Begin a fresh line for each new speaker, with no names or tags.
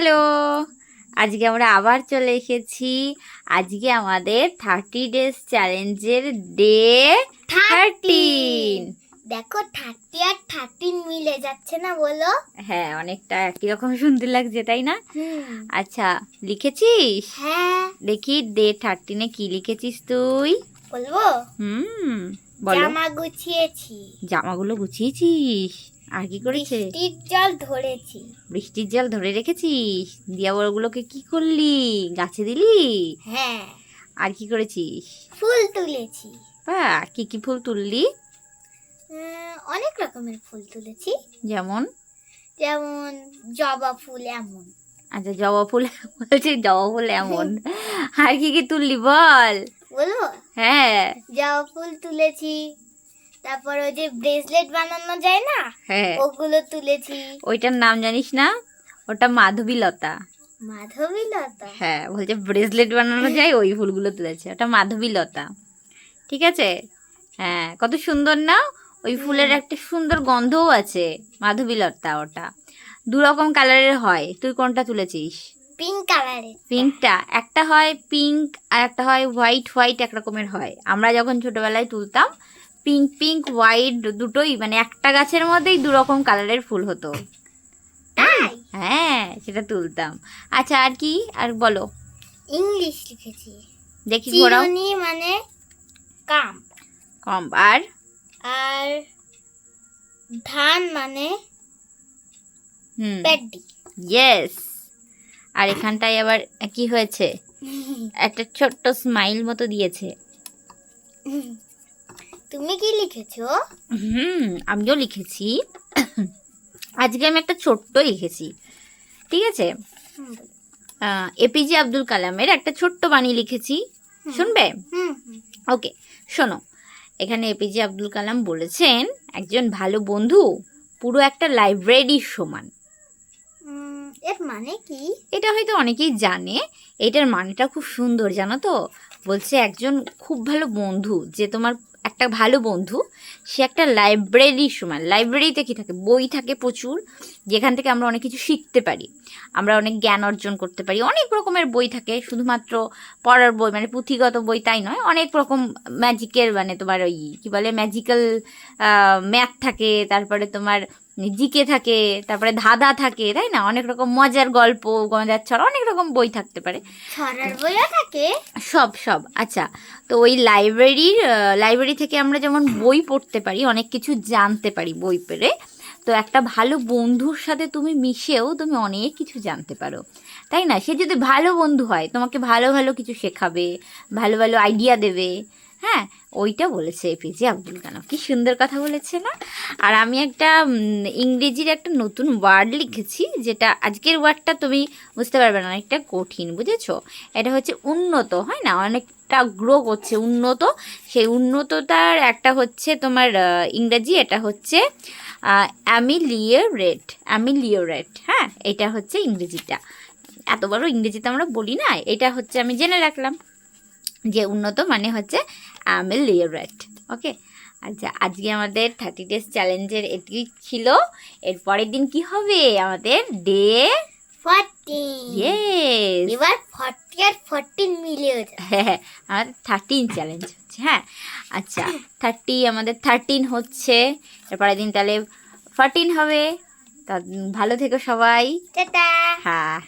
Hello. আজকে আমরা আবার চলে এসেছি। আজকে আমাদের থার্টি ডেজ চ্যালেঞ্জের ডে থার্টিন।
দেখো থার্টি আর থার্টিন মিলে যাচ্ছে না বলো?
হ্যাঁ অনেকটা একই রকম শুনতে লাগছে তাই না? আচ্ছা লিখেছিস?
হ্যাঁ।
দেখি ডে থার্টিনে কি লিখেছিস তুই?
বলব?
হুম বলো।
জামা গুছিয়েছি।
জামাগুলো গুছিয়েছিস? আর কি করেছে?
বৃষ্টির জল ধরেছি।
বৃষ্টির জল ধরে রেখেছিস? দিয়া ওগুলোকে কি করলি? গাছে দিলি?
হ্যাঁ।
আর কি করেছিস?
ফুল তুলেছি।
বা কি কি ফুল তুললি?
অনেক রকমের ফুল তুলেছি।
যেমন?
যেমন জবা ফুল এমন।
আচ্ছা জবা ফুল বলছি জবা ফুল এমন। আর কি কি তুললি বল?
বলব?
হ্যাঁ।
জবা ফুল তুলেছি তারপর ওই যে ব্রেসলেট বানানো যায় না?
হ্যাঁ।
ওগুলো তুলেছি।
ওইটার নাম জানিস না? ওটা মাধবীলতা।
মাধবীলতা?
হ্যাঁ বলছে ব্রেসলেট বানানো যায় ওই ফুলগুলো তুলেছে। ওটা মাধবীলতা। ঠিক আছে? হ্যাঁ কত সুন্দর না? ওই ফুলের একটা সুন্দর গন্ধও আছে মাধবীলতা ওটা। দু রকম কালারের হয়। তুই কোনটা তুলেছিস?
পিঙ্ক কালারের।
পিঙ্কটা একটা হয় পিঙ্ক আর একটা হয় হোয়াইট হোয়াইট এক রকমের হয়। আমরা যখন ছোটবেলায় তুলতাম পিঙ্ক পিঙ্ক হোয়াইট দুটোই মানে একটা গাছের মধ্যেই দু রকম কালারের ফুল হতো। হ্যাঁ সেটা তুলতাম। আচ্ছা আর কি? আর বলো।
ইংলিশ লিখেছি।
দেখি ঘোরাও।
মানে কাম
কম আর?
আর ধান মানে
হুম।
পেডি।
ইয়েস আর এখানটায় আবার কি হয়েছে? একটা ছোট্ট স্মাইল মতো দিয়েছে।
তুমি কি লিখেছো?
হুম আমিও লিখেছি। আজকে আমি একটা ছোট্ট লিখেছি। ঠিক আছে? এপিজে আব্দুল কালামের একটা ছোট্ট বাণী লিখেছি। শুনবে। ওকে শোনো। এখানে এপিজে আব্দুল কালাম বলেছেন একজন ভালো বন্ধু পুরো একটা লাইব্রেরির সমান।
এর মানে কি?
এটা হয়তো অনেকেই জানে। এটার মানেটা খুব সুন্দর জানো তো? বলছে একজন খুব ভালো বন্ধু যে তোমার একটা ভালো বন্ধু, সে একটা লাইব্রেরি সময় লাইব্রেরিতে কি থাকে? বই থাকে প্রচুর, যেখান থেকে আমরা অনেক কিছু শিখতে পারি। আমরা অনেক জ্ঞান অর্জন করতে পারি। অনেক রকমের বই থাকে, শুধুমাত্র পড়ার বই মানে পুঁথিগত বই তাই নয়, অনেক রকম ম্যাজিকের মানে তোমার ওই, কী বলে ম্যাজিক্যাল ম্যাথ থাকে, তারপরে তোমার জিকে থাকে তারপরে ধাঁধা থাকে তাই না? অনেক রকম মজার গল্প মজার ছড়া অনেক রকম বই থাকতে পারে।
ছড়ার বইও থাকে।
সব সব আচ্ছা। তো ওই লাইব্রেরির লাইব্রেরি থেকে আমরা যেমন বই পড়তে পারি অনেক কিছু জানতে পারি বই পড়ে তো একটা ভালো বন্ধুর সাথে তুমি মিশেও তুমি অনেক কিছু জানতে পারো। তাই না? সে যদি ভালো বন্ধু হয় তোমাকে ভালো ভালো কিছু শেখাবে ভালো ভালো আইডিয়া দেবে হ্যাঁ ওইটা বলেছে এপিজে আব্দুল কালাম। কি সুন্দর কথা বলেছে না? আর আমি একটা ইংরেজির একটা নতুন ওয়ার্ড লিখেছি, যেটা আজকের ওয়ার্ডটা তুমি বুঝতে পারবে না, অনেকটা কঠিন, বুঝেছ? এটা হচ্ছে উন্নত, হয় না? অনেকটা গ্রো করছে, উন্নত। সেই উন্নততার একটা হচ্ছে তোমার ইংরেজি, এটা হচ্ছে অ্যামিলিওরেট অ্যামিলিওরেট হ্যাঁ? এটা হচ্ছে ইংরেজিটা। এত বড় ইংরেজিতে আমরা বলি না, এটা হচ্ছে আমি জেনে রাখলাম। যে উন্নত মানে হচ্ছে অ্যামিলিওরেট ওকে আচ্ছা আজকে আমাদের থার্টি ডেজ চ্যালেঞ্জের এটি ছিল? এর পরের দিন কি হবে? আমাদের ডে
এবার ফর্টি আর ফর্টিন মিলে যাবে।
হ্যাঁ আমাদের থার্টিন চ্যালেঞ্জ হচ্ছে হ্যাঁ? আচ্ছা থার্টি আমাদের থার্টিন হচ্ছে। এরপরের দিন তাহলে ফর্টিন হবে। তা ভালো থেকো সবাই। হ্যাঁ।